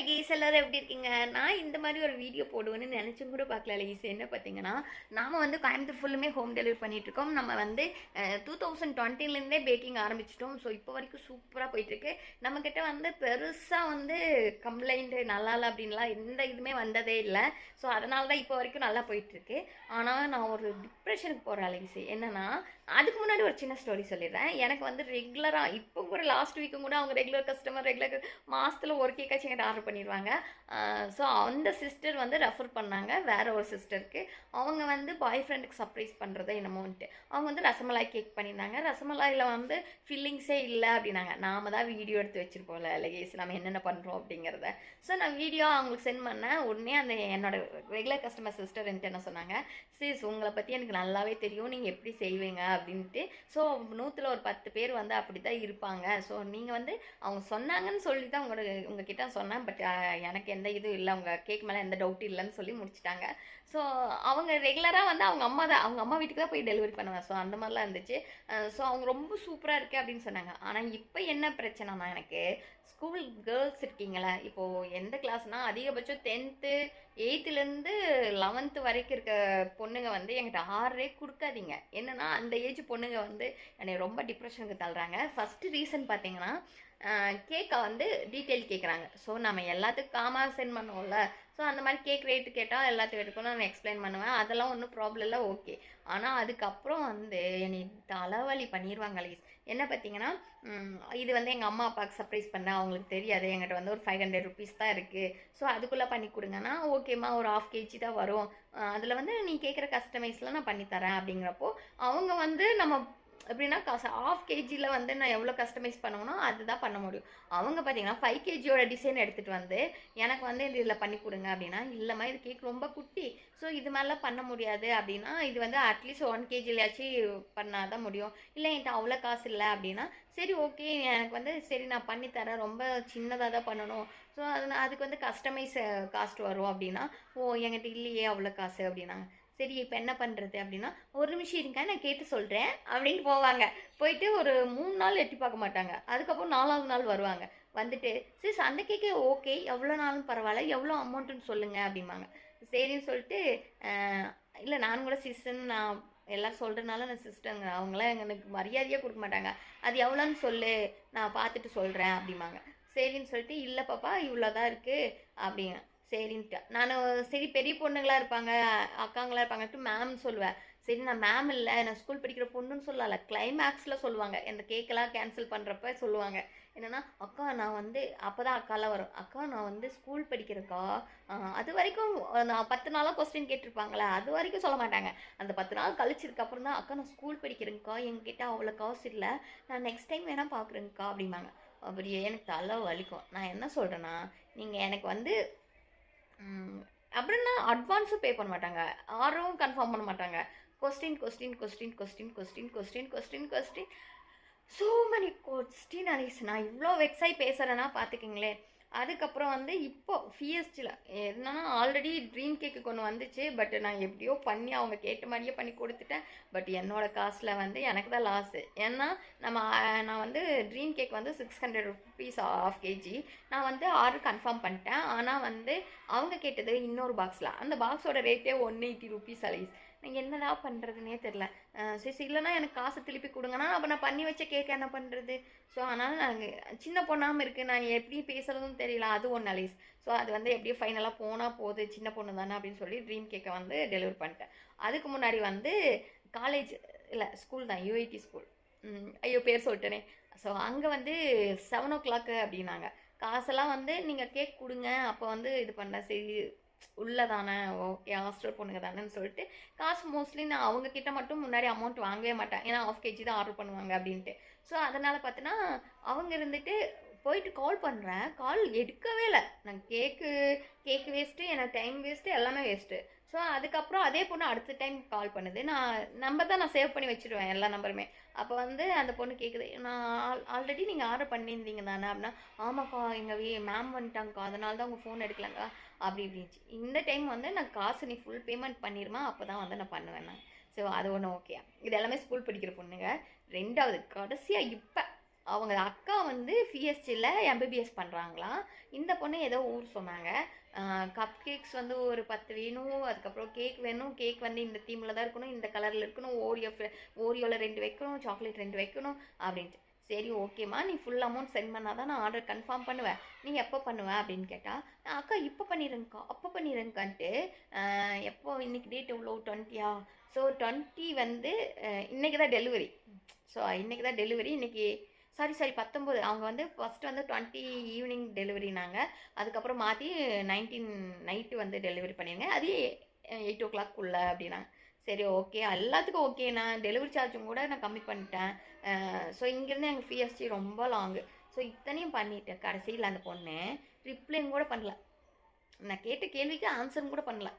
அழகீஸ் எல்லோரும் எப்படி இருக்கீங்க? நான் இந்த மாதிரி ஒரு வீடியோ போடுவேன்னு நினச்சும் கூட பார்க்கல அழகீஸ் என்ன பார்த்தீங்கன்னா நாம் வந்து கோயம்புத்தூர் ஃபுல்லுமே ஹோம் டெலிவரி பண்ணிகிட்ருக்கோம் நம்ம வந்து டூ தௌசண்ட் டுவெண்ட்டிலேருந்தே பேக்கிங் ஆரம்பிச்சிட்டோம். ஸோ இப்போ வரைக்கும் சூப்பராக போயிட்டுருக்கு. நம்மக்கிட்ட வந்து பெருசாக வந்து கம்ப்ளைண்ட்டு நல்லா இல்லை அப்படின்லாம் எந்த இதுவுமே வந்ததே இல்லை. ஸோ அதனால தான் இப்போ வரைக்கும் நல்லா போயிட்டுருக்கு. ஆனால் நான் ஒரு டிப்ரெஷனுக்கு போகிற அழகிஸ் என்னென்னா அதுக்கு முன்னாடி ஒரு சின்ன ஸ்டோரி சொல்லிடுறேன். எனக்கு வந்து ரெகுலராக இப்போ கூட லாஸ்ட் வீக்கும் கூட அவங்க ரெகுலர் கஸ்டமர் ரெகுலர் மாதத்தில் ஒரு கேக்காச்சும் என்கிட்ட ஆர்டர் பண்ணிடுவாங்க. ஸோ அந்த சிஸ்டர் வந்து ரெஃபர் பண்ணாங்க வேறு ஒரு சிஸ்டருக்கு அவங்க வந்து பாய் ஃப்ரெண்டுக்கு சர்ப்ரைஸ் பண்ணுறதோ என்னமோன்ட்டு. அவங்க வந்து ரசமலாய் கேக் பண்ணியிருந்தாங்க. ரசமலாயில் வந்து ஃபில்லிங்ஸே இல்லை அப்படின்னாங்க. நாம தான் வீடியோ எடுத்து வச்சிருப்போம்ல லகேஸ் நம்ம என்னென்ன பண்ணுறோம் அப்படிங்கிறத. ஸோ நான் வீடியோ அவங்களுக்கு சென்ட் பண்ணேன். உடனே அந்த என்னோட ரெகுலர் கஸ்டமர் சிஸ்டர் என்ன சொன்னாங்க சிஸ் உங்களை பற்றி எனக்கு நல்லாவே தெரியும். நீங்கள் எப்படி செய்வீங்க? அப்படின்ட்டு. ஸோ நூற்றில் ஒரு பத்து பேர் வந்து அப்படி தான் இருப்பாங்க. ஸோ நீங்கள் வந்து அவங்க சொன்னாங்கன்னு சொல்லி தான் உங்களோட உங்ககிட்ட சொன்னேன். பட் எனக்கு எந்த இதுவும் இல்லை. அவங்க கேக் மேலே எந்த டவுட் இல்லைன்னு சொல்லி முடிச்சிட்டாங்க. ஸோ அவங்க ரெகுலராக வந்து அவங்க அம்மா தான் அவங்க அம்மா வீட்டுக்கு தான் போய் டெலிவரி பண்ணுவேன். ஸோ அந்த மாதிரிலாம் இருந்துச்சு. ஸோ அவங்க ரொம்ப சூப்பராக இருக்குது அப்படின்னு சொன்னாங்க. ஆனால் இப்போ என்ன பிரச்சனைனா எனக்கு ஸ்கூல் கேர்ள்ஸ் இருக்கீங்களே இப்போது எந்த கிளாஸ்னால் அதிகபட்சம் டென்த்து எயித்துலேருந்து லெவன்த்து வரைக்கும் இருக்க பொண்ணுங்க வந்து என்கிட்ட ஆறே கொடுக்காதீங்க. என்னென்னா அந்த ஏஜ் பொண்ணுங்க வந்து என்னை ரொம்ப டிப்ரெஷனுக்கு தள்ளுறாங்க. ஃபஸ்ட்டு ரீசன் பார்த்தீங்கன்னா கேக்கை வந்து டீட்டெயில் கேட்குறாங்க ஸோ நம்ம எல்லாத்துக்கும் காமா சென்ட் பண்ணுவோம்ல. ஸோ அந்த மாதிரி கேக் ரேட்டு கேட்டால் எல்லாத்தையும் எடுக்கணும். நான் எக்ஸ்பிளைன் பண்ணுவேன். அதெல்லாம் ஒன்றும் ப்ராப்ளம் இல்லை. ஓகே ஆனால் அதுக்கப்புறம் வந்து என்னை தலைவலி பண்ணிடுவாங்க லைஸ் என்ன பார்த்தீங்கன்னா இது வந்து எங்கள் அம்மா அப்பாவுக்கு சர்ப்ரைஸ் பண்ண அவங்களுக்கு தெரியாது. எங்கிட்ட வந்து ஒரு ஃபைவ் ஹண்ட்ரட் ருபீஸ் தான் இருக்குது ஸோ அதுக்குள்ளே பண்ணி கொடுங்கன்னா ஓகேம்மா ஒரு ஆஃப் கேஜி தான் வரும். அதில் வந்து நீ கேட்குற கஸ்டமைஸ்லாம் நான் பண்ணித்தரேன் அப்படிங்கிறப்போ அவங்க வந்து நம்ம எப்படின்னா காசு ஆஃப் கேஜியில் வந்து நான் எவ்வளோ கஸ்டமைஸ் பண்ணுவேனோ அதுதான் பண்ண முடியும். அவங்க பார்த்தீங்கன்னா ஃபைவ் கேஜியோட டிசைன் எடுத்துகிட்டு வந்து எனக்கு வந்து இது இதில் பண்ணி கொடுங்க அப்படின்னா இல்லைம்மா இது கேக் ரொம்ப குட்டி ஸோ இது மாதிரிலாம் பண்ண முடியாது அப்படின்னா இது வந்து அட்லீஸ்ட் ஒன் கேஜிலையாச்சும் பண்ணால் தான் முடியும். இல்லை என்கிட்ட அவ்வளோ காசு இல்லை அப்படின்னா சரி ஓகே எனக்கு வந்து சரி நான் பண்ணித்தரேன் ரொம்ப சின்னதாக தான் பண்ணணும். ஸோ அது அதுக்கு வந்து கஸ்டமைஸ் காஸ்ட் வரும் அப்படின்னா ஓ என்கிட்ட இல்லையே அவ்வளோ காசு அப்படின்னாங்க. சரி இப்போ என்ன பண்ணுறது அப்படின்னா ஒரு நிமிஷம் இருங்க நான் கேட்டு சொல்கிறேன் அப்படின்னு போவாங்க. போயிட்டு ஒரு மூணு நாள் எட்டி பார்க்க மாட்டாங்க. அதுக்கப்புறம் நாலாவது நாள் வருவாங்க. வந்துட்டு சிஸ் அந்த கேக்கே ஓகே எவ்வளோ நாளும் பரவாயில்ல எவ்வளோ அமௌண்ட்டுன்னு சொல்லுங்கள் அப்படிம்பாங்க. சரின்னு சொல்லிட்டு இல்லை நான் கூட சிஸ்ன்னு நான் எல்லாம் சொல்கிறனால நான் சிஸ்டருங்க அவங்களாம் எனக்கு மரியாதையாக கொடுக்க மாட்டாங்க. அது எவ்வளோன்னு சொல்லு நான் பார்த்துட்டு சொல்கிறேன் அப்படிம்பாங்க. சரின்னு சொல்லிட்டு இல்லை பாப்பா இவ்வளோ தான் இருக்குது அப்படிங்க சரின்ட்டு நான் சரி பெரிய பொண்ணுங்களா இருப்பாங்க அக்காங்களா இருப்பாங்கன்ட்டு மேம் சொல்லுவேன். சரி நான் மேம் இல்லை நான் ஸ்கூல் படிக்கிற பொண்ணுன்னு சொல்லல கிளைமேக்ஸில் சொல்லுவாங்க. இந்த கேக்கெல்லாம் கேன்சல் பண்ணுறப்ப சொல்லுவாங்க. என்னென்னா அக்கா நான் வந்து அப்போ தான் அக்காலாம் வரும். அக்கா நான் வந்து ஸ்கூல் படிக்கிறக்கா அது வரைக்கும் நான் பத்து நாளாக கொஸ்டின் கேட்டிருப்பாங்களே அது வரைக்கும் சொல்ல மாட்டாங்க. அந்த பத்து நாள் கழிச்சதுக்கு அப்புறம் தான் அக்கா நான் ஸ்கூல் படிக்கிறேங்க்கா எங்ககிட்ட அவ்வளோ காசு இல்லை. நான் நெக்ஸ்ட் டைம் வேணால் பார்க்குறேங்க்கா அப்படிம்பாங்க. அப்படியே எனக்கு தலை வலிக்கும். நான் என்ன சொல்கிறேன்னா நீங்கள் எனக்கு வந்து அப்படின்னா அட்வான்ஸும் பே பண்ண மாட்டாங்க. ஆர்டரும் கன்ஃபார்ம் பண்ண மாட்டாங்க. Question question question question question question question question so many question அலிஸ் நான் இவ்வளோ வெக்ஸாகி பேசுகிறேன்னா பார்த்துக்கிங்களேன் அதுக்கப்புறம் வந்து இப்போ ஃபிஎஸ்டியில் என்னன்னா ஆல்ரெடி ட்ரீம் கேக்கு கொண்டு வந்துச்சு பட் நான் எப்படியோ பண்ணி அவங்க கேட்ட மாதிரியே பண்ணி கொடுத்துட்டேன். பட் என்னோடய காசில் வந்து எனக்கு தான் லாஸு ஏன்னா நம்ம நான் வந்து ட்ரீம் கேக் வந்து six hundred rupees of KG நான் வந்து ஆர்டர் கன்ஃபார்ம் பண்ணிட்டேன். ஆனால் வந்து அவங்க கேட்டது இன்னொரு பாக்ஸில் அந்த பாக்ஸோட ரேட்டே ஒன் எயிட்டி ருபீஸ் அலைஸ் நான் என்னடா பண்ணுறதுனே தெரில சரி இல்லைன்னா எனக்கு காசு திருப்பி கொடுங்கன்னா அப்போ நான் பண்ணி வச்ச கேக் என்ன பண்ணுறது ஸோ அதனால் நாங்கள் சின்ன பொண்ணாமல் இருக்குது நான் எப்படி பேசுகிறதும் தெரியல அது ஒன்று அலைஸ். ஸோ அது வந்து எப்படியும் ஃபைனலாக போனால் போகுது சின்ன பொண்ணு தானே அப்படின்னு சொல்லி ட்ரீம் கேக்கை வந்து டெலிவரி பண்ணிட்டேன். அதுக்கு முன்னாடி வந்து காலேஜ் இல்லை ஸ்கூல் தான் யூஐடி ஸ்கூல் ஐயோ பேர் சொல்லிட்டேனே. ஸோ அங்கே வந்து செவன் ஓ கிளாக்கு அப்படின்னாங்க. காசெல்லாம் வந்து நீங்கள் கேக் கொடுங்க அப்போ வந்து இது பண்ண சரி உள்ளே தானே ஓகே ஹாஸ்டல் பொண்ணுங்க தானேன்னு சொல்லிட்டு காசு மோஸ்ட்லி நான் அவங்க கிட்ட மட்டும் முன்னாடி அமௌண்ட் வாங்கவே மாட்டேன். ஏன்னா ஆஃப் கேஜி தான் ஆர்டர் பண்ணுவாங்க அப்படின்ட்டு. ஸோ அதனால் பார்த்தீங்கன்னா அவங்க இருந்துட்டு போயிட்டு கால் பண்ணுறேன் கால் எடுக்கவே இல்லை. நான் கேக்கு கேக்கு வேஸ்ட்டு எனக்கு டைம் வேஸ்ட்டு எல்லாமே வேஸ்ட்டு ஸோ அதுக்கப்புறம் அதே பொண்ணு அடுத்த டைம் கால் பண்ணுது. நான் நம்பர் தான் நான் சேவ் பண்ணி வச்சுருவேன் எல்லா நம்பருமே அப்போ வந்து அந்த பொண்ணு கேட்குது நான் ஆல் ஆல்ரெடி நீங்கள் ஆர்டர் பண்ணியிருந்தீங்க தானே அப்படின்னா ஆமாக்கா எங்கள் வீ மேம் வந்துட்டாங்கக்கா. அதனால தான் உங்கள் ஃபோன் எடுக்கலங்க்கா அப்படி இப்படிச்சு இந்த டைம் வந்து நான் காசு நீ ஃபுல் பேமெண்ட் பண்ணிடுமா அப்போ தான் வந்து நான் பண்ணுவேன் நான். ஸோ அது ஒன்று ஓகே இது எல்லாமே ஸ்கூல் படிக்கிற பொண்ணுங்க. ரெண்டாவது கடைசியாக இப்போ அவங்க அக்கா வந்து பிஎஸ்டியில் எம்பிபிஎஸ் பண்ணுறாங்களாம் இந்த பொண்ணு ஏதோ ஊர் சொன்னாங்க. கப் கேக்ஸ் வந்து ஒரு பத்து வேணும் அதுக்கப்புறம் கேக் வேணும் கேக் வந்து இந்த தீமில் தான் இருக்கணும் இந்த கலரில் இருக்கணும் ஓரியோ ஓரியோவில் ரெண்டு வைக்கணும் சாக்லேட் ரெண்டு வைக்கணும் அப்படின்ட்டு. சரி ஓகேம்மா நீ ஃபுல் அமௌண்ட் சென்ட் பண்ணால் தான் நான் ஆர்டர் கன்ஃபார்ம் பண்ணுவேன். நீ எப்போ பண்ணுவேன் அப்படின்னு கேட்டால் நான் அக்கா இப்போ பண்ணிடுங்கக்கா அப்போ பண்ணிடுங்கக்கான்ட்டு எப்போ இன்றைக்கி டேட் எவ்வளோ டுவெண்ட்டியா ஸோ டுவெண்ட்டி வந்து இன்றைக்கி தான் டெலிவரி ஸோ இன்றைக்கி தான் டெலிவரி இன்றைக்கி சாரி சாரி பத்தொம்போது. அவங்க வந்து ஃபஸ்ட்டு வந்து டுவெண்ட்டி ஈவினிங் டெலிவரினாங்க அதுக்கப்புறம் மாற்றி நைன்டீன் நைட்டு வந்து டெலிவரி பண்ணிடுங்க அது எயிட் ஓ கிளாக் கிளாக்குள்ளே அப்படின்னாங்க. சரி ஓகே எல்லாத்துக்கும் ஓகே நான் டெலிவரி சார்ஜும் கூட நான் கம்மி பண்ணிட்டேன். ஸோ இங்கேருந்து எங்கள் பிஎஸ்டி ரொம்ப லாங்கு ஸோ இத்தனையும் பண்ணிட்டேன். கடைசியில் அந்த பொண்ணு ரிப்ளையும் கூட பண்ணல. நான் கேட்ட கேள்விக்கு ஆன்சரும் கூட பண்ணல.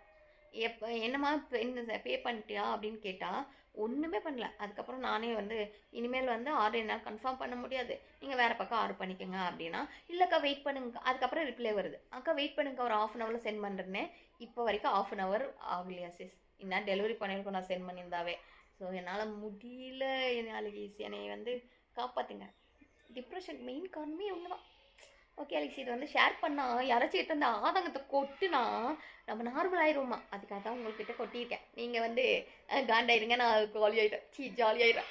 எப்போ என்னம்மா என்ன பே பண்ணிட்டியா அப்படின்னு கேட்டால் ஒன்றுமே பண்ணல. அதுக்கப்புறம் நானே வந்து இனிமேல் வந்து ஆர்டர் என்னால் கன்ஃபார்ம் பண்ண முடியாது. நீங்கள் வேறு பக்கம் ஆர்டர் பண்ணிக்கோங்க அப்படின்னா இல்லைக்கா வெயிட் பண்ணுங்க. அதுக்கப்புறம் ரிப்ளை வருது. அக்கா வெயிட் பண்ணுங்க. ஒரு ஆஃப் அன் ஹவரில் சென்ட் பண்ணுறேன்னு இப்போ வரைக்கும் ஆஃப் அன் ஹவர் ஆகலையா சிஸ் என்ன டெலிவரி பண்ணியிருக்கோம் நான் சென்ட் பண்ணியிருந்தாவே. ஸோ என்னால் முடியல. நாளைக்கு என்னை வந்து காப்பாற்றுங்க டிப்ரெஷன் மெயின் காரணமே ஒன்று தான் ஓகே அலிக்ஸ் இது வந்து ஷேர் பண்ணால் யாராச்சும் கிட்ட அந்த ஆதங்கத்தை கொட்டுனா நம்ம நார்மல் ஆயிடுவோமா அதுக்காக தான் உங்கள்கிட்ட கொட்டியிருக்கேன். நீங்கள் வந்து காண்டாயிருங்க நான் ஜாலியாயிட்டேன் சீ ஜாலி ஆயிடுறேன்